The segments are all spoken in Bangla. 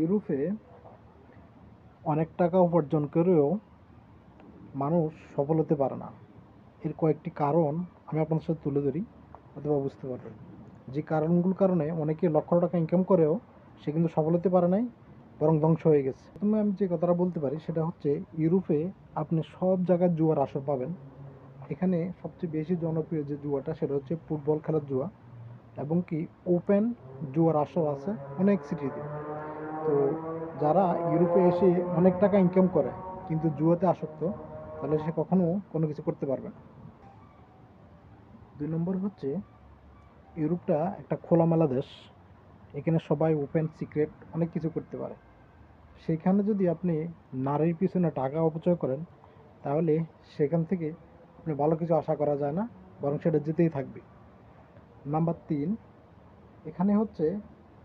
ইউরোপে অনেক টাকা উপার্জন করেও মানুষ সফল হতে পারে না। এর কয়েকটি কারণ আমি আপনাদের সাথে তুলে ধরি, অথবা বুঝতে পারবেন যে কারণগুলোর কারণে অনেকে লক্ষ টাকা ইনকাম করেও সে কিন্তু সফল হতে পারে নাই, বরং ধ্বংস হয়ে গেছে। প্রথমে আমি যে কথাটা বলতে পারি, সেটা হচ্ছে ইউরোপে আপনি সব জায়গায় জুয়ার আসর পাবেন। এখানে সবচেয়ে বেশি জনপ্রিয় যে জুয়াটা, সেটা হচ্ছে ফুটবল খেলার জুয়া, এবং কি ওপেন জুয়ার আসর আছে অনেক সিটিতে তো যারা ইউরোপে এসে অনেক টাকা ইনকাম করে, কিন্তু জুয়াতে আসক্ত, তাহলে সে কখনো কোনো কিছু করতে পারবে না। দুই নম্বর হচ্ছে, ইউরোপটা একটা খোলামেলা দেশ, এখানে সবাই ওপেন সিক্রেট অনেক কিছু করতে পারে। সেখানে যদি আপনি নারীর পিছনে টাকা অপচয় করেন, তাহলে সেখান থেকে আপনি ভালো কিছু আশা করা যায় না, বরং সেটা যেতেই থাকবে। নাম্বার তিন, এখানে হচ্ছে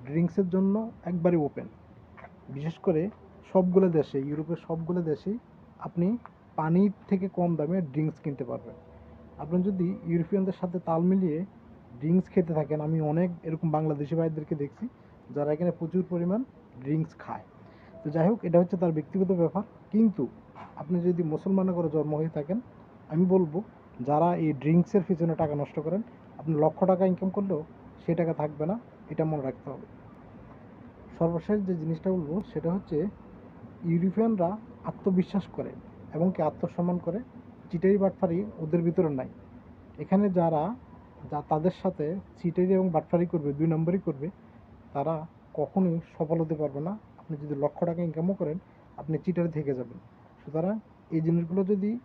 ড্রিঙ্কসের জন্য একবারই ওপেন বিশেষ করে সবগুলো দেশে, ইউরোপের সবগুলো দেশেই আপনি পানির থেকে কম দামে ড্রিঙ্কস কিনতে পারবেন। আপনি যদি ইউরোপিয়ানদের সাথে তাল মিলিয়ে ড্রিঙ্কস খেতে থাকেন, আমি অনেক এরকম বাংলাদেশি ভাইদেরকে দেখছি যারা এখানে প্রচুর পরিমাণ ড্রিঙ্কস খায়। তো যাই হোক, এটা হচ্ছে তার ব্যক্তিগত ব্যাপার। কিন্তু আপনি যদি মুসলমানের করে জন্ম হয়ে থাকেন, আমি বলব যারা এই ড্রিঙ্কসের পিছনে টাকা নষ্ট করেন আপনি লক্ষ টাকা ইনকাম করলেও সেই টাকা থাকবে না, এটা মনে রাখতে হবে। সর্বশেষ যে জিনিসটা বলব, সেটা হচ্ছে ইউরোপিয়ানরা আত্মবিশ্বাস করে এবং কি আত্মসম্মান করে। চিটারি বাটফারি ওদের ভিতরে নাই। এখানে যারা, যা তাদের সাথে চিটারি এবং বাটফারি করবে, দুই নম্বরই করবে, তারা কখনোই সফল হতে পারবে না। আপনি যদি লক্ষ টাকা ইনকামও করেন, আপনি চিটারি থেকে যাবেন। সুতরাং এই জিনিসগুলো যদি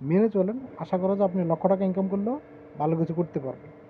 মেনে চলেন, আশা করা যায় আপনি লক্ষ টাকা ইনকাম করলেও ভালো কিছু করতে পারবেন।